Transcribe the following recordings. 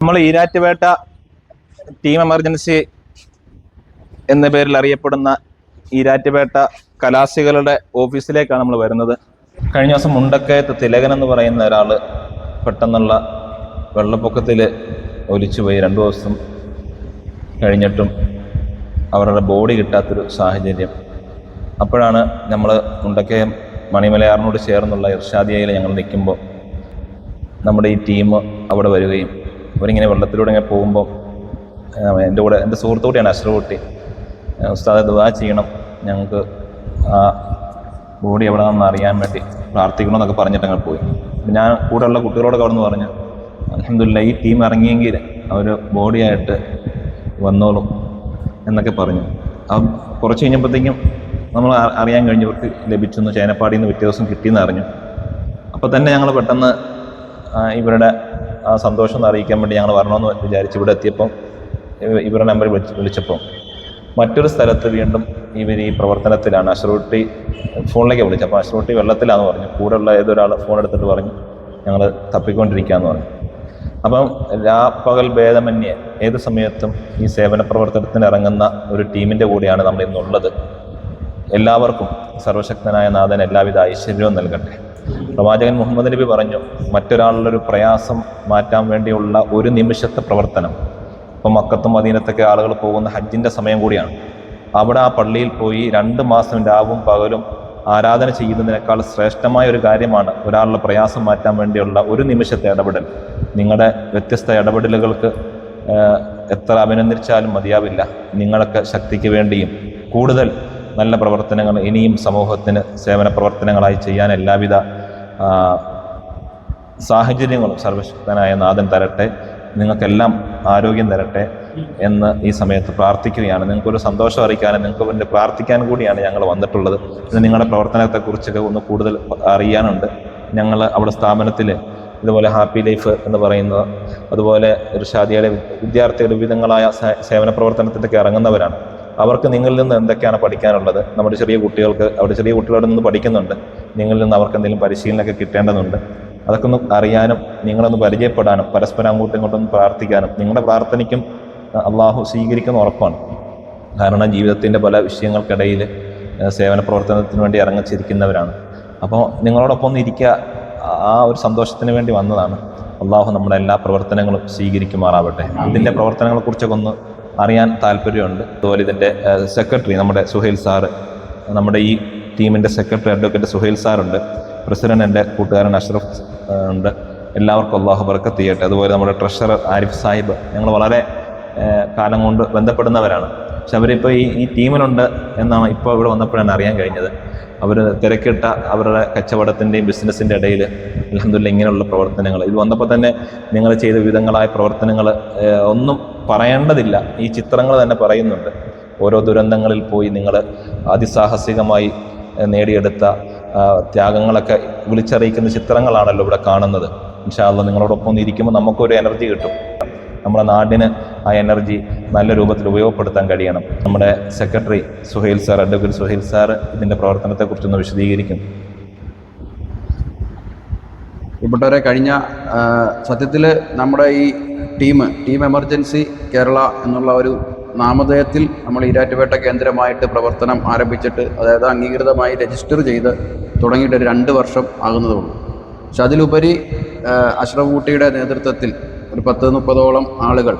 നമ്മൾ Erattupetta team emergency എന്ന പേരിൽ അറിയപ്പെടുന്ന ഈരാറ്റുപേട്ട കലാസികളുടെ ഓഫീസിലേക്കാണ് നമ്മൾ വരുന്നത്. കഴിഞ്ഞ ദിവസം മുണ്ടക്കയത്ത് തിലകൻ എന്ന് പറയുന്ന ഒരാൾ പെട്ടെന്നുള്ള വെള്ളപ്പൊക്കത്തിൽ ഒലിച്ചുപോയി. രണ്ടു ദിവസം കഴിഞ്ഞിട്ടും അവരുടെ ബോഡി കിട്ടാത്തൊരു സാഹചര്യം. അപ്പോഴാണ് നമ്മൾ മുണ്ടക്കയം മണിമലയാറിനോട് ചേർന്നുള്ള ഇർഷാദിയയിൽ ഞങ്ങൾ നിൽക്കുമ്പോൾ നമ്മുടെ ഈ ടീം അവിടെ വരികയും അവരിങ്ങനെ വെള്ളത്തിലൂടെ ഇങ്ങനെ പോകുമ്പോൾ എന്റെ കൂടെ എന്റെ സുഹൃത്തു കൂടിയാണ് അഷ്റഫ് കുട്ടി ഏഹ് ഉസ്താദെ ദുആ ചെയ്യണം. ഞങ്ങൾക്ക് ആ ബോഡി എവിടെ നിന്ന് അറിയാൻ വേണ്ടി പ്രാർത്ഥിക്കണമെന്നൊക്കെ പറഞ്ഞിട്ട് അങ്ങ് പോയി. ഞാൻ കൂടെയുള്ള കുട്ടികളോടൊക്കെ അവിടെ നിന്ന് പറഞ്ഞു അലഹമില്ല ഈ ടീം ഇറങ്ങിയെങ്കിൽ അവർ ബോഡിയായിട്ട് വന്നോളും എന്നൊക്കെ പറഞ്ഞു. അപ്പം കുറച്ച് കഴിഞ്ഞപ്പോഴത്തേക്കും നമ്മൾ അറിയാൻ കഴിഞ്ഞു ഇവർക്ക് ലഭിച്ചെന്ന്. ചേനപ്പാടിയിൽ നിന്ന് പിറ്റേ ദിവസം കിട്ടിയെന്ന് അറിഞ്ഞു. അപ്പോൾ തന്നെ ഞങ്ങൾ പെട്ടെന്ന് ഇവരുടെ ആ സന്തോഷം അറിയിക്കാൻ വേണ്ടി ഞങ്ങൾ വരണമെന്ന് വിചാരിച്ച് ഇവിടെ എത്തിയപ്പം ഇവ- ഇവരുടെ നമ്പർ വിളിച്ച് വിളിച്ചപ്പോൾ മറ്റൊരു സ്ഥലത്ത് വീണ്ടും ഇവർ ഈ പ്രവർത്തനത്തിലാണ്. അശ്രൂട്ടി ഫോണിലേക്ക് വിളിച്ചു. അപ്പോൾ അശ്രൂട്ടി വെള്ളത്തിലാണെന്ന് പറഞ്ഞു. കൂടെയുള്ള ഏതൊരാൾ ഫോൺ എടുത്തിട്ട് പറഞ്ഞു ഞങ്ങൾ തപ്പിക്കൊണ്ടിരിക്കുകയെന്ന് പറഞ്ഞു. അപ്പം രാപ്പകൽ ഭേദമന്യേ ഏത് സമയത്തും ഈ സേവന പ്രവർത്തനത്തിന് ഇറങ്ങുന്ന ഒരു ടീമിന്റെ കൂടെയാണ് നമ്മൾ ഇന്നുള്ളത്. എല്ലാവർക്കും സർവശക്തനായ നാഥൻ എല്ലാവിധ ഐശ്വര്യവും നൽകട്ടെ. പ്രവാചകൻ മുഹമ്മദ് നബി പറഞ്ഞു മറ്റൊരാളുടെ ഒരു പ്രയാസം മാറ്റാൻ വേണ്ടിയുള്ള ഒരു നിമിഷത്തെ പ്രവർത്തനം. ഇപ്പം മക്കത്തും മദീനത്തൊക്കെ ആളുകൾ പോകുന്ന ഹജ്ജിന്റെ സമയം കൂടിയാണ്. അവിടെ ആ പള്ളിയിൽ പോയി രണ്ട് മാസം രാവും പകലും ആരാധന ചെയ്യുന്നതിനേക്കാൾ ശ്രേഷ്ഠമായ ഒരു കാര്യമാണ് ഒരാളുടെ പ്രയാസം മാറ്റാൻ വേണ്ടിയുള്ള ഒരു നിമിഷത്തെ ഇടപെടൽ. നിങ്ങളുടെ വ്യത്യസ്ത ഇടപെടലുകൾക്ക് എത്ര അഭിനന്ദിച്ചാലും മതിയാവില്ല. നിങ്ങളൊക്കെ ശക്തിക്ക് വേണ്ടിയും കൂടുതൽ നല്ല പ്രവർത്തനങ്ങൾ ഇനിയും സമൂഹത്തിന് സേവന പ്രവർത്തനങ്ങളായി ചെയ്യാൻ എല്ലാവിധ സാഹചര്യങ്ങളും സർവശക്തനായ നാഥൻ തരട്ടെ നിങ്ങൾക്കെല്ലാം ആരോഗ്യം തരട്ടെ എന്ന് ഈ സമയത്ത് പ്രാർത്ഥിക്കുകയാണ്. നിങ്ങൾക്കൊരു സന്തോഷം അറിയിക്കാനും നിങ്ങൾക്ക് വേണ്ടി പ്രാർത്ഥിക്കാൻ കൂടിയാണ് ഞങ്ങൾ വന്നിട്ടുള്ളത്. ഇത് നിങ്ങളുടെ പ്രവർത്തനത്തെക്കുറിച്ചൊക്കെ ഒന്ന് കൂടുതൽ അറിയാനുണ്ട്. ഞങ്ങൾ അവിടെ സ്ഥാപനത്തിൽ ഇതുപോലെ ഹാപ്പി ലൈഫ് എന്ന് പറയുന്നത് അതുപോലെ ഋഷാദിയുടെ വിദ്യാർത്ഥികൾ വിവിധങ്ങളായ സേവന പ്രവർത്തനത്തിന്റെ ഇറങ്ങുന്നവരാണ്. അവർക്ക് നിങ്ങളിൽ നിന്ന് എന്തൊക്കെയാണ് പഠിക്കാനുള്ളത്? നമ്മുടെ ചെറിയ കുട്ടികൾക്ക് അവിടെ ചെറിയ കുട്ടികളോട് നിന്ന് പഠിക്കുന്നുണ്ട്. നിങ്ങളിൽ നിന്ന് അവർക്ക് എന്തെങ്കിലും പരിശീലനമൊക്കെ കിട്ടേണ്ടതുണ്ട്. അതൊക്കെ ഒന്ന് അറിയാനും നിങ്ങളൊന്ന് പരിചയപ്പെടാനും പരസ്പരം അങ്ങോട്ടും ഇങ്ങോട്ടും പ്രാർത്ഥിക്കാനും നിങ്ങളുടെ പ്രാർത്ഥനയ്ക്കും അള്ളാഹു സ്വീകരിക്കുന്ന ഉറപ്പാണ്. കാരണം ജീവിതത്തിന്റെ പല വിഷയങ്ങൾക്കിടയിൽ സേവന പ്രവർത്തനത്തിന് വേണ്ടി ഇറങ്ങിച്ചിരിക്കുന്നവരാണ്. അപ്പോൾ നിങ്ങളോടൊപ്പം ഒന്ന് ഇരിക്കുക ആ ഒരു സന്തോഷത്തിന് വേണ്ടി വന്നതാണ്. അള്ളാഹു നമ്മുടെ എല്ലാ പ്രവർത്തനങ്ങളും സ്വീകരിക്കുമാറാവട്ടെ. അതിന്റെ പ്രവർത്തനങ്ങളെക്കുറിച്ചൊക്കെ ഒന്ന് അറിയാൻ താല്പര്യമുണ്ട്. അതുപോലെ ഇതിന്റെ സെക്രട്ടറി നമ്മുടെ സുഹേൽ സാറ് നമ്മുടെ ഈ ടീമിന്റെ സെക്രട്ടറി അഡ്വക്കേറ്റ് സുഹേൽ സാറുണ്ട്. പ്രസിഡന്റ് എന്റെ കൂട്ടുകാരൻ അഷ്റഫ് ഉണ്ട്. എല്ലാവർക്കും അള്ളാഹു ബർക്കത്ത് ചെയ്യട്ടെ. അതുപോലെ നമ്മുടെ ട്രഷറർ ആരിഫ് സാഹിബ് ഞങ്ങൾ വളരെ കാലം കൊണ്ട് ബന്ധപ്പെടുന്നവരാണ്. പക്ഷെ അവരിപ്പോൾ ഈ ഈ ടീമിലുണ്ട് എന്നാണ് ഇപ്പോൾ ഇവിടെ വന്നപ്പോഴാണ് അറിയാൻ കഴിഞ്ഞത്. അവർ തിരക്കിട്ട അവരുടെ കച്ചവടത്തിന്റെയും ബിസിനസ്സിന്റെ ഇടയിൽ അലഹമില്ല ഇങ്ങനെയുള്ള പ്രവർത്തനങ്ങൾ ഇത് വന്നപ്പോൾ തന്നെ നിങ്ങൾ ചെയ്ത വിധങ്ങളായ പ്രവർത്തനങ്ങൾ ഒന്നും പറയേണ്ടതില്ല. ഈ ചിത്രങ്ങൾ തന്നെ പറയുന്നുണ്ട്. ഓരോ ദുരന്തങ്ങളിൽ പോയി നിങ്ങൾ അതിസാഹസികമായി നേടിയെടുത്ത ത്യാഗങ്ങളൊക്കെ വിളിച്ചറിയിക്കുന്ന ചിത്രങ്ങളാണല്ലോ ഇവിടെ കാണുന്നത്. ഇൻഷാല്ല നിങ്ങളോടൊപ്പം ഇരിക്കുമ്പോൾ നമുക്കൊരു എനർജി കിട്ടും. നമ്മുടെ നാടിന് ആ എനർജി നല്ല രൂപത്തിൽ ഉപയോഗപ്പെടുത്താൻ കഴിയണം. നമ്മുടെ secretary Suhail sir advocate Suhail sir ഇതിന്റെ പ്രവർത്തനത്തെക്കുറിച്ചൊന്ന് വിശദീകരിക്കും. ഇപ്പോട്ടവരെ കഴിഞ്ഞ സത്യത്തിൽ നമ്മുടെ ഈ ടീം ടീം എമർജൻസി കേരള എന്നുള്ള ഒരു നാമധേയത്തിൽ നമ്മൾ ഈരാറ്റുപേട്ട കേന്ദ്രമായിട്ട് പ്രവർത്തനം ആരംഭിച്ചിട്ട് അതായത് അംഗീകൃതമായി രജിസ്റ്റർ ചെയ്ത് തുടങ്ങിയിട്ട് രണ്ട് വർഷം ആകുന്നതുള്ളൂ. പക്ഷെ അതിലുപരി അഷ്റഫ് കുട്ടിയുടെ നേതൃത്വത്തിൽ ഒരു പത്ത് മുപ്പതോളം ആളുകൾ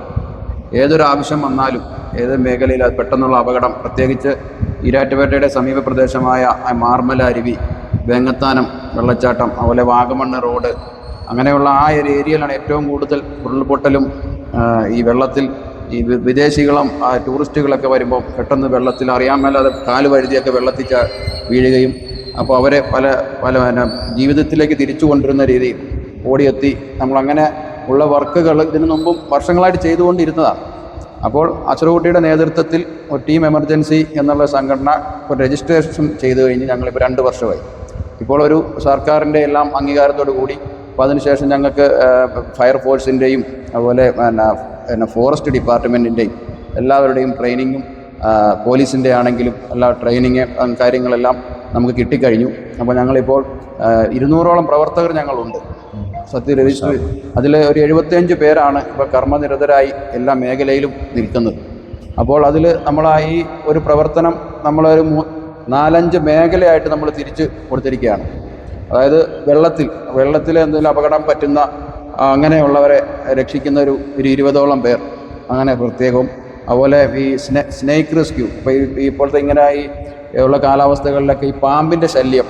ഏതൊരു ആവശ്യം വന്നാലും ഏത് മേഖലയിൽ അത് പെട്ടെന്നുള്ള അപകടം പ്രത്യേകിച്ച് ഈരാറ്റുപേട്ടയുടെ സമീപ പ്രദേശമായ മാർമല അരുവി വേങ്ങത്താനം വെള്ളച്ചാട്ടം അതുപോലെ വാഗമണ്ണ് റോഡ് അങ്ങനെയുള്ള ആ ഒരു ഏരിയയിലാണ് ഏറ്റവും കൂടുതൽ ഉരുൾപൊട്ടലും ഈ വെള്ളത്തിൽ ഈ വിദേശികളും ടൂറിസ്റ്റുകളൊക്കെ വരുമ്പോൾ പെട്ടെന്ന് വെള്ളത്തിൽ അറിയാൻ മേലാതെ കാൽ വഴുതിയൊക്കെ വെള്ളത്തിൽ വീഴുകയും അപ്പോൾ അവരെ പല പല ജീവിതത്തിലേക്ക് തിരിച്ചു കൊണ്ടുവരുന്ന രീതിയിൽ ഓടിയെത്തി. നമ്മളങ്ങനെ ഉള്ള വർക്കുകൾ ഇതിനു മുമ്പും വർഷങ്ങളായിട്ട് ചെയ്തുകൊണ്ടിരുന്നതാണ് അപ്പോൾ അച്ചറുകുട്ടിയുടെ നേതൃത്വത്തിൽ ഒരു ടീം എമർജൻസി എന്നുള്ള സംഘടന ഒരു രജിസ്ട്രേഷൻ ചെയ്തു കഴിഞ്ഞ് ഞങ്ങളിപ്പോൾ രണ്ട് വർഷമായി. ഇപ്പോൾ ഒരു സർക്കാരിന്റെ എല്ലാം അംഗീകാരത്തോടു കൂടി അപ്പോൾ അതിനുശേഷം ഞങ്ങൾക്ക് ഫയർഫോഴ്സിന്റെയും അതുപോലെ പിന്നെ ഫോറസ്റ്റ് ഡിപ്പാർട്ട്മെന്റിന്റെയും എല്ലാവരുടെയും ട്രെയിനിങ്ങും പോലീസിന്റെ ആണെങ്കിലും എല്ലാ ട്രെയിനിങ് കാര്യങ്ങളെല്ലാം നമുക്ക് കിട്ടിക്കഴിഞ്ഞു. അപ്പോൾ ഞങ്ങളിപ്പോൾ ഇരുന്നൂറോളം പ്രവർത്തകർ ഞങ്ങളുണ്ട്. സത്യ രജിസ്റ്റർ അതിൽ ഒരു എഴുപത്തിയഞ്ച് പേരാണ് ഇപ്പോൾ കർമ്മനിരതരായി എല്ലാ മേഖലയിലും നിൽക്കുന്നത്. അപ്പോൾ അതിൽ നമ്മളായി ഒരു പ്രവർത്തനം നമ്മളൊരു നാലഞ്ച് മേഖലയായിട്ട് നമ്മൾ തിരിച്ച് കൊടുത്തിരിക്കുകയാണ്. അതായത് വെള്ളത്തിൽ വെള്ളത്തിൽ എന്തെങ്കിലും അപകടം പറ്റുന്ന അങ്ങനെയുള്ളവരെ രക്ഷിക്കുന്ന ഒരു ഒരു ഇരുപതോളം പേർ അങ്ങനെ പ്രത്യേകവും. അതുപോലെ ഈ സ്നേ സ്നേക്ക് റെസ്ക്യൂ ഇപ്പോൾ ഈ ഇപ്പോഴത്തെ ഇങ്ങനെ ഈ ഉള്ള കാലാവസ്ഥകളിലൊക്കെ ഈ പാമ്പിന്റെ ശല്യം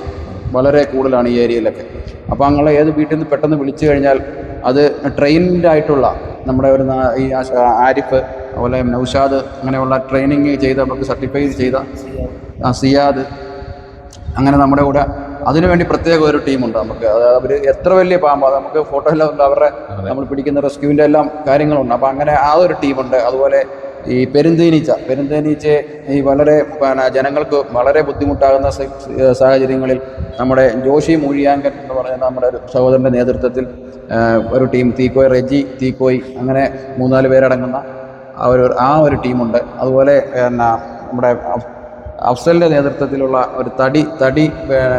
വളരെ കൂടുതലാണ് ഈ ഏരിയയിലൊക്കെ. അപ്പോൾ അങ്ങനെ ഏത് വീട്ടിൽ നിന്ന് പെട്ടെന്ന് വിളിച്ചു കഴിഞ്ഞാൽ അത് ട്രെയിൻഡ് ആയിട്ടുള്ള നമ്മുടെ ഒരു ഈ ആരിഫ് അതുപോലെ നൗഷാദ് അങ്ങനെയുള്ള ട്രെയിനിങ് ചെയ്ത് നമുക്ക് സർട്ടിഫൈ ചെയ്ത സിയാദ് അങ്ങനെ നമ്മുടെ കൂടെ അതിനുവേണ്ടി പ്രത്യേക ഒരു ടീമുണ്ട് നമുക്ക്. അവർ എത്ര വലിയ പാമ്പ് അത് നമുക്ക് ഫോട്ടോ എല്ലാം ഉണ്ട്. അവരുടെ നമ്മൾ പിടിക്കുന്ന റെസ്ക്യൂവിന്റെ എല്ലാം കാര്യങ്ങളുണ്ട്. അപ്പോൾ അങ്ങനെ ആ ഒരു ടീമുണ്ട്. അതുപോലെ ഈ പെരുന്തേനീച്ച. പെരുന്തേനീച്ചയെ ഈ വളരെ പിന്നെ ജനങ്ങൾക്ക് വളരെ ബുദ്ധിമുട്ടാകുന്ന സാഹചര്യങ്ങളിൽ നമ്മുടെ ജോഷി മൂഴിയാങ്കൻ എന്ന് പറയുന്ന നമ്മുടെ ഒരു സഹോദരന്റെ നേതൃത്വത്തിൽ ഒരു ടീം തീക്കോയ് റെജി തീക്കോയ് അങ്ങനെ മൂന്നാൽ പേരടങ്ങുന്ന ആ ഒരു ആ ഒരു ടീമുണ്ട്. അതുപോലെ പിന്നെ നമ്മുടെ അഫ്- അഫ്സലിന്റെ നേതൃത്വത്തിലുള്ള ഒരു തടി തടി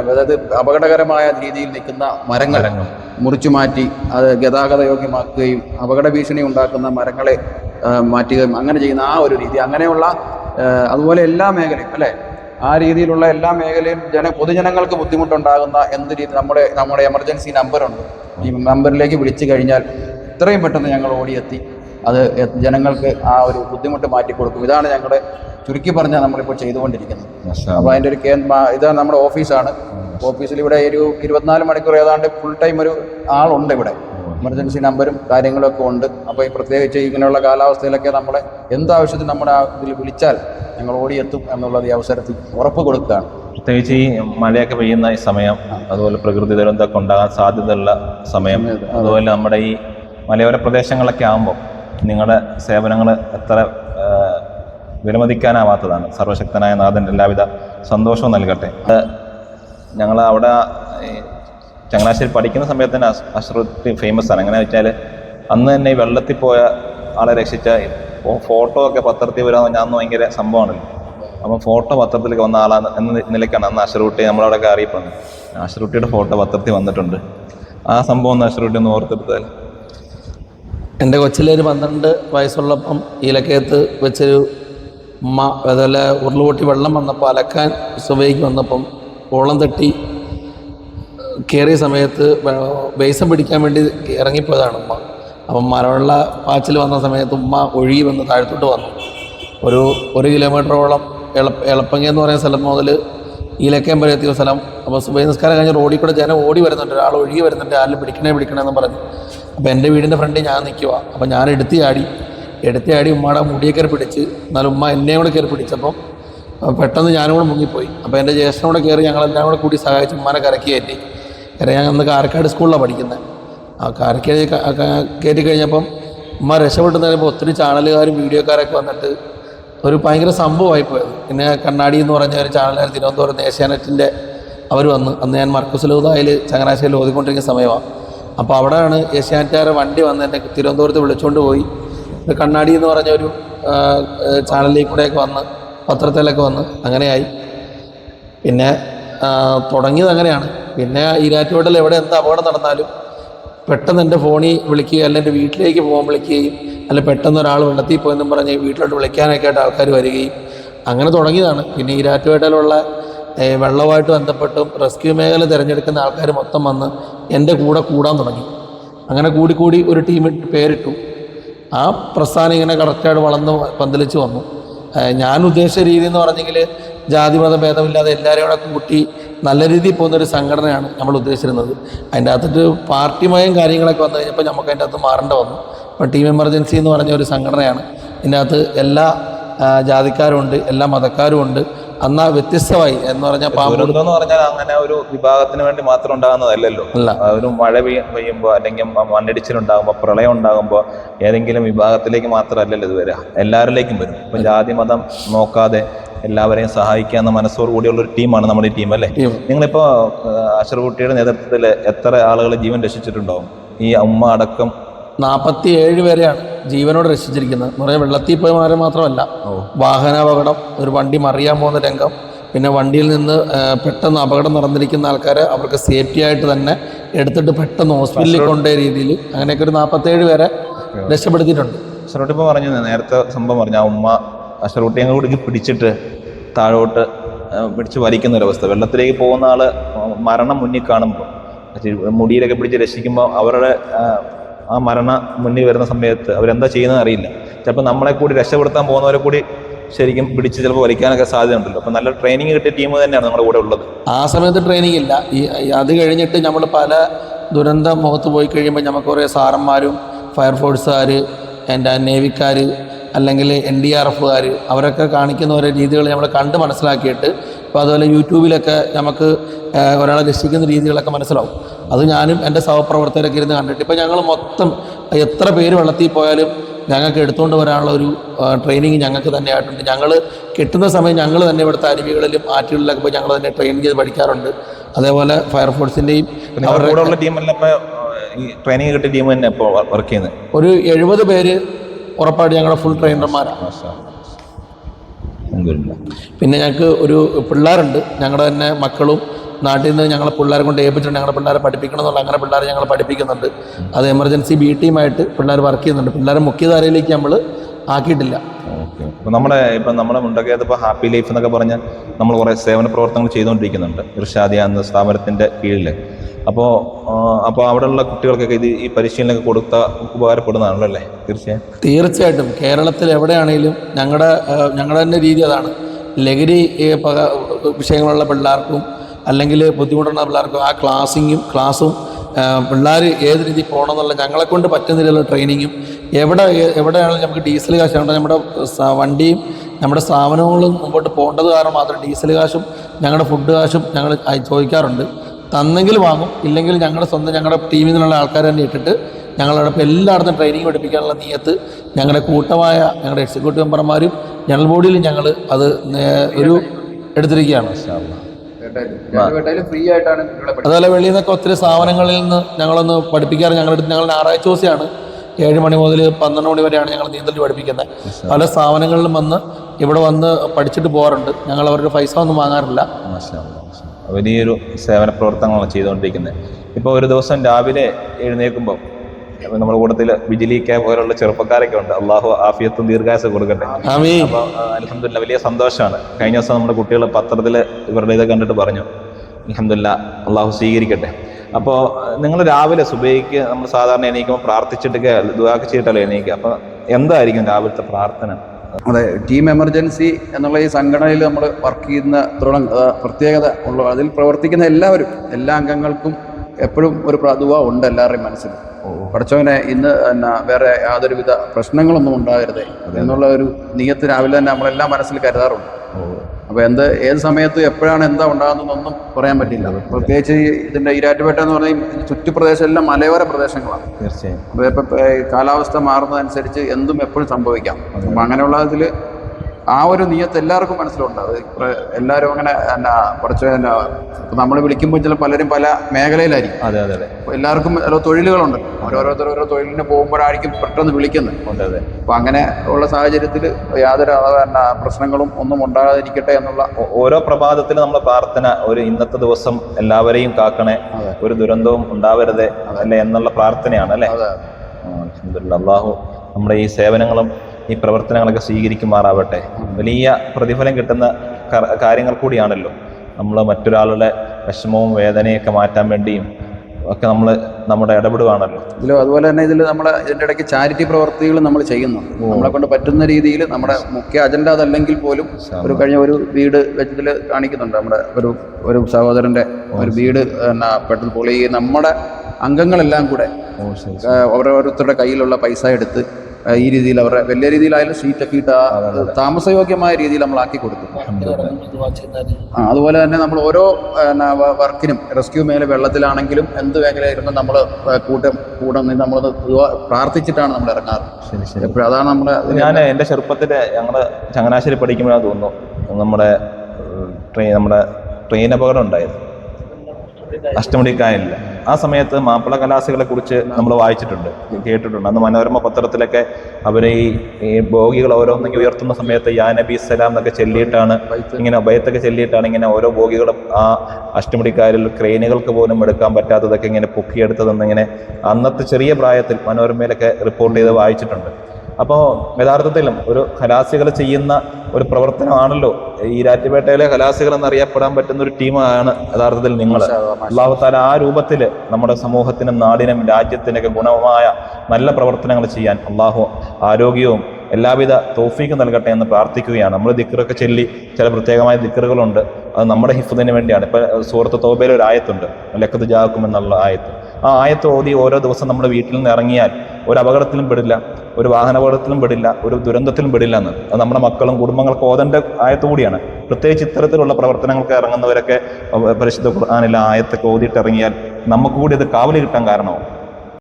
അതായത് അപകടകരമായ രീതിയിൽ നിൽക്കുന്ന മരങ്ങൾ. മുറിച്ചു മാറ്റി അത് ഗതാഗത യോഗ്യമാക്കുകയും അപകട ഭീഷണി ഉണ്ടാക്കുന്ന മരങ്ങളെ മാറ്റുകയും അങ്ങനെ ചെയ്യുന്ന ആ ഒരു രീതി. അങ്ങനെയുള്ള അതുപോലെ എല്ലാ മേഖലയും അല്ലേ? ആ രീതിയിലുള്ള എല്ലാ മേഖലയും ജന പൊതുജനങ്ങൾക്ക് ബുദ്ധിമുട്ടുണ്ടാകുന്ന എന്ത് രീതി നമ്മുടെ നമ്മുടെ എമർജൻസി നമ്പറുണ്ട് ഈ നമ്പറിലേക്ക് വിളിച്ചു കഴിഞ്ഞാൽ ഇത്രയും പെട്ടെന്ന് ഞങ്ങൾ ഓടിയെത്തി. അത് ജനങ്ങൾക്ക് ആ ഒരു ബുദ്ധിമുട്ട് മാറ്റി കൊടുക്കും. ഇതാണ് ഞങ്ങളുടെ ചുരുക്കി പറഞ്ഞാൽ നമ്മളിപ്പോൾ ചെയ്തുകൊണ്ടിരിക്കുന്നത്. അപ്പോൾ അതിന്റെ ഒരു കേന്ദ്ര ഇതാണ് നമ്മുടെ ഓഫീസാണ്. ഓഫീസിൽ ഇവിടെ ഒരു ഇരുപത്തിനാല് മണിക്കൂർ ഏതാണ്ട് ഫുൾ ടൈം ഒരു ആളുണ്ട് ഇവിടെ. എമർജൻസി നമ്പരും കാര്യങ്ങളൊക്കെ ഉണ്ട്. അപ്പോൾ ഈ പ്രത്യേകിച്ച് ഇങ്ങനെയുള്ള കാലാവസ്ഥയിലൊക്കെ നമ്മളെ എന്താവശ്യത്തിന് നമ്മുടെ ആ ഇതിൽ വിളിച്ചാൽ ഞങ്ങൾ ഓടിയെത്തും എന്നുള്ളത് ഈ അവസരത്തിൽ ഉറപ്പ് കൊടുക്കുകയാണ്. പ്രത്യേകിച്ച് ഈ മഴയൊക്കെ പെയ്യുന്ന ഈ സമയം അതുപോലെ പ്രകൃതി ദുരന്തമൊക്കെ ഉണ്ടാകാൻ സാധ്യതയുള്ള സമയം അതുപോലെ നമ്മുടെ ഈ മലയോര പ്രദേശങ്ങളൊക്കെ ആകുമ്പോൾ നിങ്ങളുടെ സേവനങ്ങൾ എത്ര വിലമതിക്കാനാവാത്തതാണ്. സർവശക്തനായ നാഥൻ എല്ലാവിധ സന്തോഷവും നൽകട്ടെ. ഞങ്ങൾ അവിടെ ചങ്ങനാശ്ശേരി പഠിക്കുന്ന സമയത്ത് തന്നെ അശ്രുതി ഫേമസ് ആണ്. എങ്ങനെ വെച്ചാൽ അന്ന് തന്നെ ഈ വെള്ളത്തിൽ പോയ ആളെ രക്ഷിച്ച ഫോട്ടോ ഒക്കെ പത്രത്തിൽ വരാൻ ഞാൻ അന്ന് ഭയങ്കര സംഭവമാണല്ലോ. അപ്പം ഫോട്ടോ പത്രത്തിലേക്ക് വന്ന ആളാണ് എന്ന നിലയ്ക്കാണ് അന്ന് അശ്രുട്ടി നമ്മളവിടെയൊക്കെ അറിയപ്പെടുന്നത് അശ്രുട്ടിയുടെ ഫോട്ടോ പത്രത്തിൽ വന്നിട്ടുണ്ട്. ആ സംഭവം ഒന്ന് അശ്രുട്ടി ഒന്ന് ഓർത്തെടുത്താൽ എന്റെ കൊച്ചിലെ ഒരു പന്ത്രണ്ട് വയസ്സുള്ളപ്പം ഈലക്കയത്ത് വെച്ചൊരു മ അതുപോലെ ഉരുളുപൊട്ടി വെള്ളം വന്നപ്പോൾ അലക്കാൻ സുബൈക്ക് വന്നപ്പം ഓളം തട്ടി കയറിയ സമയത്ത് ബേസം പിടിക്കാൻ വേണ്ടി ഇറങ്ങിപ്പോയതാണ് ഉമ്മ. അപ്പം മരവെള്ള പാച്ചിൽ വന്ന സമയത്ത് ഉമ്മ ഒഴുകി വന്ന് താഴത്തോട്ട് വന്നു. ഒരു ഒരു കിലോമീറ്ററോളം എളപ്പ എളപ്പങ്ങ എന്ന് പറയുന്ന സ്ഥലം മുതൽ ഈലക്കയം വരെ എത്തിയ സ്ഥലം. അപ്പോൾ സുബൈ നിസ്കാരം കഴിഞ്ഞ് റോഡിൽ കൂടെ ജനം ഓടി വരുന്നുണ്ട്. ഒരാൾ ഒഴുകി വരുന്നുണ്ട്. ആരും പിടിക്കണേ പിടിക്കണേ എന്ന് പറഞ്ഞു. അപ്പോൾ എന്റെ വീടിന്റെ ഫ്രണ്ടിൽ ഞാൻ നിൽക്കുക അപ്പോൾ ഞാൻ എടുത്തി ആടി എടുത്തി ആടി ഉമ്മയുടെ മുടിയെ കയറി പിടിച്ച്. എന്നാലും ഉമ്മ എന്നെയും കൂടെ കയറി പിടിച്ചപ്പം പെട്ടെന്ന് ഞാനും കൂടെ മുങ്ങിപ്പോയി. അപ്പോൾ എന്റെ ജ്യേഷ്ഠനോടെ കയറി ഞങ്ങളെല്ലാം കൂടെ കൂടി സഹായിച്ച് ഉമ്മാനെ കരക്കി കയറ്റി. കയറി ഞാൻ അന്ന് കാരക്കാട് സ്കൂളിലാണ് പഠിക്കുന്നത് ആ കാരക്കാട് ക- ക- കയറ്റി കഴിഞ്ഞപ്പം ഉമ്മ രക്ഷപ്പെട്ടു പറയുമ്പോൾ ഒത്തിരി ചാനലുകാരും വീഡിയോക്കാരൊക്കെ വന്നിട്ട് ഒരു ഭയങ്കര സംഭവമായി പോയത്. പിന്നെ കണ്ണാടി എന്ന് പറഞ്ഞ ഒരു ചാനലുകാർ തിരുവനന്തപുരത്ത് ഏഷ്യാനെറ്റിന്റെ അവർ വന്ന്. അന്ന് ഞാൻ മർക്കുസ് ലോതായിൽ ചങ്ങനാശ്ശേരിയിൽ ഓതിക്കൊണ്ടിരിക്കുന്ന സമയമാണ്. അപ്പോൾ അവിടെയാണ് ഏഷ്യാനെറ്റുകാരെ വണ്ടി വന്ന് എന്നെ തിരുവനന്തപുരത്ത് വിളിച്ചുകൊണ്ട് പോയി. കണ്ണാടി എന്ന് പറഞ്ഞ ഒരു ചാനലിൽ കൂടെയൊക്കെ വന്ന് പത്രത്തിലൊക്കെ വന്ന് അങ്ങനെയായി. പിന്നെ തുടങ്ങിയത് അങ്ങനെയാണ്. പിന്നെ ഈരാറ്റുപേട്ടയിൽ എവിടെ എന്ത് അപകടം നടന്നാലും പെട്ടെന്ന് എന്റെ ഫോണിൽ വിളിക്കുകയും അല്ലെങ്കിൽ എന്റെ വീട്ടിലേക്ക് പോകാൻ വിളിക്കുകയും അല്ല പെട്ടെന്ന് ഒരാൾ വെള്ളത്തിൽ പോയെന്നും പറഞ്ഞ് വീട്ടിലോട്ട് വിളിക്കാനൊക്കെ ആയിട്ട് ആൾക്കാർ വരികയും അങ്ങനെ തുടങ്ങിയതാണ്. പിന്നെ ഈരാറ്റുപേട്ടയിലുള്ള വെള്ളവുമായിട്ട് ബന്ധപ്പെട്ടും റെസ്ക്യൂ മേഖല തിരഞ്ഞെടുക്കുന്ന ആൾക്കാർ മൊത്തം വന്ന് എന്റെ കൂടെ കൂടാൻ തുടങ്ങി. അങ്ങനെ കൂടിക്കൂടി കൂടി ഒരു ടീം പേരിട്ടു. ആ പ്രസ്ഥാനം ഇങ്ങനെ കറക്റ്റായിട്ട് വളർന്ന് പന്തലിച്ച് വന്നു. ഞാൻ ഉദ്ദേശിച്ച രീതി എന്ന് പറഞ്ഞെങ്കിൽ ജാതി മത ഭേദമില്ലാതെ എല്ലാവരെയും കൂടെ കൂട്ടി നല്ല രീതിയിൽ പോകുന്നൊരു സംഘടനയാണ് നമ്മൾ ഉദ്ദേശിച്ചിരുന്നത്. അതിന്റെ അകത്തിട്ട് പാർട്ടിമയം കാര്യങ്ങളൊക്കെ വന്നു കഴിഞ്ഞപ്പോൾ നമുക്ക് അതിന്റെ അകത്ത് മാറേണ്ട വന്നു. അപ്പോൾ ടീം എമർജൻസി എന്ന് പറഞ്ഞ ഒരു സംഘടനയാണ്. ഇതിനകത്ത് എല്ലാ ജാതിക്കാരുമുണ്ട് എല്ലാ മതക്കാരും എന്നാൽ വ്യത്യസ്തമായി എന്ന് പറഞ്ഞാൽ ദുരന്തം എന്ന് പറഞ്ഞാൽ അങ്ങനെ ഒരു വിഭാഗത്തിന് വേണ്ടി മാത്രം ഉണ്ടാകുന്നതല്ലല്ലോ. ഒരു മഴ പെയ്യ- പെയ്യുമ്പോൾ അല്ലെങ്കിൽ മണ്ണിടിച്ചിലുണ്ടാകുമ്പോ മണ്ണിടിച്ചിലുണ്ടാകുമ്പോൾ പ്രളയം ഉണ്ടാകുമ്പോൾ ഏതെങ്കിലും വിഭാഗത്തിലേക്ക് മാത്രമല്ലല്ലോ ഇത് വരിക എല്ലാവരിലേക്കും വരും. ഇപ്പം ജാതി മതം നോക്കാതെ എല്ലാവരെയും സഹായിക്കുക എന്ന മനസ്സോട് കൂടിയുള്ള ഒരു ടീമാണ് നമ്മുടെ ഈ ടീം. അല്ലേ നിങ്ങളിപ്പോ നിങ്ങളിപ്പോൾ അഷർകുട്ടിയുടെ നേതൃത്വത്തിൽ എത്ര ആളുകൾ ജീവൻ രക്ഷിച്ചിട്ടുണ്ടാവും? ഈ അമ്മ അടക്കം നാൽപ്പത്തി ഏഴ് പേരെയാണ് ജീവനോട് രക്ഷിച്ചിരിക്കുന്നത്. എന്ന് പറഞ്ഞാൽ വെള്ളത്തിൽ പോയമാരെ മാത്രമല്ല വാഹനാപകടം ഒരു വണ്ടി മറിയാൻ പോകുന്ന രംഗം പിന്നെ വണ്ടിയിൽ നിന്ന് പെട്ടെന്ന് അപകടം നടന്നിരിക്കുന്ന ആൾക്കാരെ അവർക്ക് സേഫ്റ്റി ആയിട്ട് തന്നെ എടുത്തിട്ട് പെട്ടെന്ന് ഹോസ്പിറ്റലിൽ കൊണ്ടുപോയ രീതിയിൽ അങ്ങനെയൊക്കെ ഒരു നാൽപ്പത്തേഴ് പേരെ രക്ഷപ്പെടുത്തിയിട്ടുണ്ട്. അഷറൂട്ടി ഇപ്പോൾ പറഞ്ഞു നേരത്തെ സംഭവം പറഞ്ഞു ആ ഉമ്മ അഷറൂട്ടിയെ കൂടി പിടിച്ചിട്ട് താഴോട്ട് പിടിച്ച് വലിക്കുന്ന ഒരവസ്ഥ വെള്ളത്തിലേക്ക് പോകുന്ന ആൾ മരണം മുന്നിൽ കാണുമ്പോൾ മുടിയിലൊക്കെ പിടിച്ച് രക്ഷിക്കുമ്പോൾ അവരുടെ ആ, മരണ മുന്നിൽ വരുന്ന സമയത്ത് അവരെന്താ ചെയ്യുന്നത് അറിയില്ല. ചിലപ്പോൾ നമ്മളെ കൂടി രക്ഷപ്പെടുത്താൻ പോകുന്നവരെ കൂടി ശരിക്കും പിടിച്ച് ചിലപ്പോൾ വലിക്കാനൊക്കെ സാധ്യതയുണ്ടല്ലോ. അപ്പം നല്ല ട്രെയിനിങ് കിട്ടിയ ടീം തന്നെയാണ് നമ്മുടെ കൂടെ ഉള്ളത്. ആ സമയത്ത് ട്രെയിനിങ് ഇല്ല. ഈ അത് കഴിഞ്ഞിട്ട് നമ്മൾ പല ദുരന്ത മുഖത്ത് പോയി കഴിയുമ്പോൾ നമുക്ക് കുറേ സാറന്മാരും ഫയർഫോഴ്സുകാർ എന്റെ നേവിക്കാർ അല്ലെങ്കിൽ എൻ ഡി ആർ എഫുകാർ അവരൊക്കെ കാണിക്കുന്ന ഓരോ രീതികൾ നമ്മൾ കണ്ട് മനസ്സിലാക്കിയിട്ട് ഇപ്പോൾ അതുപോലെ യൂട്യൂബിലൊക്കെ നമുക്ക് ഒരാളെ രക്ഷിക്കുന്ന രീതികളൊക്കെ മനസ്സിലാവും. അത് ഞാനും എന്റെ സഹപ്രവർത്തകരൊക്കെ ഇരുന്ന് കണ്ടിട്ട് ഇപ്പോൾ ഞങ്ങൾ മൊത്തം എത്ര പേര് വെള്ളത്തിൽ പോയാലും ഞങ്ങൾക്ക് എടുത്തുകൊണ്ട് വരാനുള്ള ഒരു ട്രെയിനിങ് ഞങ്ങൾക്ക് തന്നെ ആയിട്ടുണ്ട്. ഞങ്ങൾ കിട്ടുന്ന സമയം ഞങ്ങൾ തന്നെ ഇവിടുത്തെ അരുവികളിലും ആറ്റുകളിലൊക്കെ പോയി ഞങ്ങൾ തന്നെ ട്രെയിൻ ചെയ്ത് പഠിക്കാറുണ്ട്. അതേപോലെ ഫയർഫോഴ്സിന്റെയും അവരുടെ ടീമെല്ലാം ട്രെയിനിങ് കിട്ടിയ ടീം തന്നെ ഇപ്പോൾ വർക്ക് ചെയ്യുന്നത് ഒരു എഴുപത് പേര് ഉറപ്പായിട്ട് ഞങ്ങളുടെ ഫുൾ ട്രെയിനർമാരാണ് പിന്നെ ഞങ്ങൾക്ക് ഒരു പിള്ളേരുണ്ട്. ഞങ്ങളുടെ തന്നെ മക്കളും നാട്ടിൽ നിന്ന് ഞങ്ങളെ പിള്ളേരെ കൊണ്ട് ഏൽപ്പിച്ചിട്ടുണ്ട്. ഞങ്ങളുടെ പിള്ളേരെ പഠിപ്പിക്കണമെന്നുള്ള അങ്ങനെ പിള്ളേരെ ഞങ്ങൾ പഠിപ്പിക്കുന്നുണ്ട്. അത് എമർജൻസി ബി ടീമായിട്ട് പിള്ളേർ വർക്ക് ചെയ്യുന്നുണ്ട്. പിള്ളേരെ മുഖ്യധാരയിലേക്ക് നമ്മൾ ആക്കിയിട്ടില്ല. ഓക്കെ അപ്പോൾ നമ്മുടെ ഇപ്പം നമ്മുടെ മുണ്ടക്കയത്ത് ഇപ്പോൾ ഹാപ്പി ലൈഫ് എന്നൊക്കെ പറഞ്ഞ് നമ്മൾ കുറേ സേവന പ്രവർത്തനങ്ങൾ ചെയ്തുകൊണ്ടിരിക്കുന്നുണ്ട്. ഇർഷാദിയ എന്ന സ്ഥാപനത്തിന്റെ കീഴിൽ. അപ്പോൾ അപ്പോൾ അവിടെയുള്ള കുട്ടികൾക്കൊക്കെ ഇത് ഈ പരിശീലനമൊക്കെ കൊടുത്ത ഉപകാരപ്പെടുന്നതാണല്ലോ അല്ലേ? തീർച്ചയായും. തീർച്ചയായിട്ടും. കേരളത്തിൽ എവിടെയാണെങ്കിലും ഞങ്ങളുടെ ഞങ്ങളുടെ തന്നെ രീതി അതാണ്. ലഹരി വിഷയങ്ങളുള്ള പിള്ളേർക്കും അല്ലെങ്കിൽ ബുദ്ധിമുട്ടുള്ള പിള്ളേർക്കും ആ ക്ലാസ്സിങ്ങും ക്ലാസ്സും പിള്ളേർ ഏത് രീതിയിൽ പോകണം എന്നുള്ള ഞങ്ങളെ കൊണ്ട് രീതിയിലുള്ള ട്രെയിനിങ്ങും എവിടെ എവിടെയാണ് നമുക്ക് ഡീസൽ കാശ് നമ്മുടെ വണ്ടിയും നമ്മുടെ സ്ഥാപനങ്ങളും മുമ്പോട്ട് പോകേണ്ടത് കാരണം മാത്രം ഡീസൽ കാശും ഞങ്ങളുടെ ഫുഡ് കാശും ഞങ്ങൾ ചോദിക്കാറുണ്ട്. തന്നെങ്കിൽ വാങ്ങും ഇല്ലെങ്കിൽ ഞങ്ങളുടെ സ്വന്തം ഞങ്ങളുടെ ടീമിൽ നിന്നുള്ള ആൾക്കാർ തന്നെ ഇട്ടിട്ട് ഞങ്ങളോടൊപ്പം എല്ലായിടത്തും ട്രെയിനിങ് പഠിപ്പിക്കാനുള്ള നീയത്ത് ഞങ്ങളുടെ കൂട്ടമായ ഞങ്ങളുടെ എക്സിക്യൂട്ടീവ് മെമ്പർമാരും ജനറൽ ബോഡിയിലും ഞങ്ങൾ അത് ഒരു എടുത്തിരിക്കുകയാണ്. അതുപോലെ വെളിയിൽ നിന്നൊക്കെ ഒത്തിരി സ്ഥാപനങ്ങളിൽ നിന്ന് ഞങ്ങളൊന്ന് പഠിപ്പിക്കാറ്. ഞങ്ങളുടെ അടുത്ത് ഞങ്ങൾ ഞായറാഴ്ച ദിവസമാണ്. ഏഴ് മണി മുതൽ പന്ത്രണ്ട് മണി വരെയാണ് ഞങ്ങൾ നീന്തൽ പഠിപ്പിക്കുന്നത്. പല സ്ഥാപനങ്ങളിലും വന്ന് ഇവിടെ വന്ന് പഠിച്ചിട്ട് പോകാറുണ്ട്. ഞങ്ങൾ അവരുടെ പൈസ ഒന്നും വാങ്ങാറില്ല. വലിയൊരു സേവന പ്രവർത്തനങ്ങളാണ് ചെയ്തുകൊണ്ടിരിക്കുന്നത്. ഇപ്പോൾ ഒരു ദിവസം രാവിലെ എഴുന്നേൽക്കുമ്പോൾ നമ്മുടെ കൂട്ടത്തിൽ വിജിലി കെ പോലുള്ള ചെറുപ്പക്കാരൊക്കെ ഉണ്ട്. അള്ളാഹു ആഫിയത്തും ദീർഘായസം കൊടുക്കട്ടെ. അപ്പോൾ അലഹമില്ല വലിയ സന്തോഷമാണ്. കഴിഞ്ഞ ദിവസം നമ്മുടെ കുട്ടികൾ പത്രത്തിൽ ഇവരുടെ ഇത് കണ്ടിട്ട് പറഞ്ഞു. അലഹമില്ല അള്ളാഹു സ്വീകരിക്കട്ടെ. അപ്പോൾ നിങ്ങൾ രാവിലെ സുബൈക്ക് നമ്മൾ സാധാരണ എണീക്കുമ്പോൾ പ്രാർത്ഥിച്ചിട്ടൊക്കെ ദുവാക്ക് ചെയ്തിട്ടല്ലേ എണീക്കുക? അപ്പോൾ എന്തായിരിക്കും രാവിലത്തെ പ്രാർത്ഥന? അതെ ടീം എമർജൻസി എന്നുള്ള ഈ സംഘടനയിൽ നമ്മൾ വർക്ക് ചെയ്യുന്ന തുടങ്ങ പ്രത്യേകത ഉള്ള അതിൽ പ്രവർത്തിക്കുന്ന എല്ലാവരും എല്ലാ അംഗങ്ങൾക്കും എപ്പോഴും ഒരു പ്രാതുവ ഉണ്ട് എല്ലാവരുടെയും മനസ്സിൽ. പഠിച്ചവനെ ഇന്ന് എന്നാ വേറെ യാതൊരുവിധ പ്രശ്നങ്ങളൊന്നും ഉണ്ടാകരുതേ എന്നുള്ള ഒരു നീയത്ത് രാവിലെ തന്നെ നമ്മളെല്ലാം മനസ്സിൽ കരുതാറുണ്ട്. അപ്പോൾ എന്ത് ഏത് സമയത്ത് എപ്പോഴാണ് എന്താ ഉണ്ടാകുന്നതെന്നൊന്നും പറയാൻ പറ്റില്ല. പ്രത്യേകിച്ച് ഇതിന്റെ ഇതിന്റെ ഈരാറ്റുപേട്ട എന്ന് പറഞ്ഞാൽ ചുറ്റുപ്രദേശം എല്ലാം മലയോര പ്രദേശങ്ങളാണ്. തീർച്ചയായും. അപ്പോൾ ഇപ്പം കാലാവസ്ഥ മാറുന്നതനുസരിച്ച് എന്തും എപ്പോഴും സംഭവിക്കാം. അപ്പം അങ്ങനെയുള്ള ഇതിൽ ആ ഒരു നീയത്ത് എല്ലാവർക്കും മനസ്സിലുണ്ട്. അത് എല്ലാവരും അങ്ങനെ എന്നാ കുറച്ച് എന്നാ നമ്മൾ വിളിക്കുമ്പോൾ ചില പലരും പല മേഖലയിലായിരിക്കും. അതെ അതെ അതെ. എല്ലാവർക്കും ഓരോ തൊഴിലുകളുണ്ട്. ഓരോരുത്തർ ഓരോ തൊഴിലിന് പോകുമ്പോഴായിരിക്കും പെട്ടെന്ന് വിളിക്കുന്നത്. അപ്പൊ അതെ. അപ്പം അങ്ങനെ ഉള്ള സാഹചര്യത്തിൽ യാതൊരു എന്നാ പ്രശ്നങ്ങളും ഒന്നും ഉണ്ടാകാതിരിക്കട്ടെ എന്നുള്ള ഓരോ പ്രഭാതത്തിൽ നമ്മൾ പ്രാർത്ഥന ഒരു ഇന്നത്തെ ദിവസം എല്ലാവരെയും കാക്കണേ. ഒരു ദുരന്തവും ഉണ്ടാവരുതേ അല്ലെ എന്നുള്ള പ്രാർത്ഥനയാണ് അല്ലേ? അതെ അള്ളാഹു നമ്മുടെ ഈ സേവനങ്ങളും ഈ പ്രവർത്തനങ്ങളൊക്കെ സ്വീകരിക്കുമാറാവട്ടെ. വലിയ പ്രതിഫലം കിട്ടുന്ന കാര്യങ്ങൾ കൂടിയാണല്ലോ. നമ്മൾ മറ്റൊരാളുടെ വിഷമവും വേദനയൊക്കെ മാറ്റാൻ വേണ്ടിയും ഒക്കെ നമ്മൾ നമ്മുടെ ഇടപെടുവാണല്ലോ. ഇതിൽ അതുപോലെ തന്നെ ഇതിൽ നമ്മൾ ഇതിന്റെ ഇടയ്ക്ക് ചാരിറ്റി പ്രവർത്തികൾ നമ്മൾ ചെയ്യുന്നു. നമ്മളെ കൊണ്ട് പറ്റുന്ന രീതിയിൽ നമ്മുടെ മുഖ്യ അജണ്ട അതല്ലെങ്കിൽ പോലും ഒരു കഴിഞ്ഞ ഒരു വീട് വെച്ചതിൽ കാണിക്കുന്നുണ്ട്. നമ്മുടെ ഒരു ഒരു സഹോദരന്റെ ഒരു വീട് എന്നാ പെട്ടെന്ന് പൊളി നമ്മുടെ അംഗങ്ങളെല്ലാം കൂടെ ഓരോരുത്തരുടെ കയ്യിലുള്ള പൈസ എടുത്ത് ഈ രീതിയിൽ അവരുടെ വലിയ രീതിയിലായാലും ഷീറ്റൊക്കെ ഇട്ട് ആ താമസയോഗ്യമായ രീതിയിൽ നമ്മൾ ആക്കി കൊടുത്തു ആ, അതുപോലെ തന്നെ നമ്മൾ ഓരോ വർക്കിനും റെസ്ക്യൂ മേഖല വെള്ളത്തിലാണെങ്കിലും എന്ത് മേഖലയായിരുന്നും നമ്മൾ കൂട്ടം കൂടെ നിന്ന് നമ്മൾ പ്രാർത്ഥിച്ചിട്ടാണ് നമ്മൾ ഇറങ്ങാറ്. ശരി ശരി. എപ്പോഴും അതാണ് നമ്മുടെ ഞാൻ എന്റെ ചെറുപ്പത്തിൽ ഞങ്ങൾ ചങ്ങനാശ്ശേരി പഠിക്കുമ്പോഴാണ് തോന്നുന്നു. നമ്മുടെ ട്രെയിൻ നമ്മുടെ ട്രെയിൻ അപകടം ഉണ്ടായത്. അഷ്ടമുടിക്കായലില്ല ആ സമയത്ത് മാപ്പിള കലാസികളെ കുറിച്ച് നമ്മൾ വായിച്ചിട്ടുണ്ട് കേട്ടിട്ടുണ്ട്. അന്ന് മനോരമ പത്രത്തിലൊക്കെ അവർ ഈ ബോഗികൾ ഓരോന്നെങ്കിൽ ഉയർത്തുന്ന സമയത്ത് യാ നബി സലാം എന്നൊക്കെ ചൊല്ലിയിട്ടാണ് ഇങ്ങനെ ഭയത്തൊക്കെ ചൊല്ലിയിട്ടാണ് ഇങ്ങനെ ഓരോ ബോഗികളും ആ അഷ്ടമുടിക്കായലിൽ ക്രെയിനുകൾക്ക് പോലും എടുക്കാൻ പറ്റാത്തതൊക്കെ ഇങ്ങനെ പൊക്കിയെടുത്തതെന്നിങ്ങനെ അന്നത്തെ ചെറിയ പ്രായത്തിൽ മനോരമയിലൊക്കെ റിപ്പോർട്ട് ചെയ്ത് വായിച്ചിട്ടുണ്ട്. അപ്പോൾ യഥാർത്ഥത്തിലും ഒരു കലാസികൾ ചെയ്യുന്ന ഒരു പ്രവർത്തനമാണല്ലോ. ഈ രാറ്റുപേട്ടയിലെ കലാസികൾ എന്നറിയപ്പെടാൻ പറ്റുന്ന ഒരു ടീമാണ് യഥാർത്ഥത്തിൽ നിങ്ങൾ അള്ളാഹുത്താല ആ രൂപത്തിൽ നമ്മുടെ സമൂഹത്തിനും നാടിനും രാജ്യത്തിനൊക്കെ ഗുണമായ നല്ല പ്രവർത്തനങ്ങൾ ചെയ്യാൻ അള്ളാഹു ആരോഗ്യവും എല്ലാവിധ തോഫീക്ക് നൽകട്ടെ എന്ന് പ്രാർത്ഥിക്കുകയാണ്. നമ്മൾ ദിക്കറൊക്കെ ചൊല്ലി ചില പ്രത്യേകമായ ദിക്കറുകളുണ്ട് അത് നമ്മുടെ ഹിഫുദിന് വേണ്ടിയാണ്. ഇപ്പം സുഹൃത്ത് തോബയിൽ ഒരു ആയത്തുണ്ട് ലക്കത്ത് ജാക്കും എന്നുള്ള ആയത്ത്. ആ ആയത്ത് ഓതി ഓരോ ദിവസം നമ്മുടെ വീട്ടിൽ നിന്ന് ഇറങ്ങിയാൽ ഒരു അപകടത്തിലും പെടില്ല ഒരു വാഹനാപകടത്തിലും പെടില്ല ഒരു ദുരന്തത്തിലും പെടില്ല എന്ന്. അത് നമ്മുടെ മക്കളും കുടുംബങ്ങൾക്ക് ഓതന്റെ ആയത്ത് കൂടിയാണ്. പ്രത്യേകിച്ച് ഇത്തരത്തിലുള്ള പ്രവർത്തനങ്ങൾക്ക് ഇറങ്ങുന്നവരൊക്കെ പരിശുദ്ധ ഖുർആാനിലെ ആയത്തൊക്കെ ഓതിയിട്ട് ഇറങ്ങിയാൽ നമുക്ക് കൂടി അത് കാവലി കിട്ടാൻ കാരണമാവും.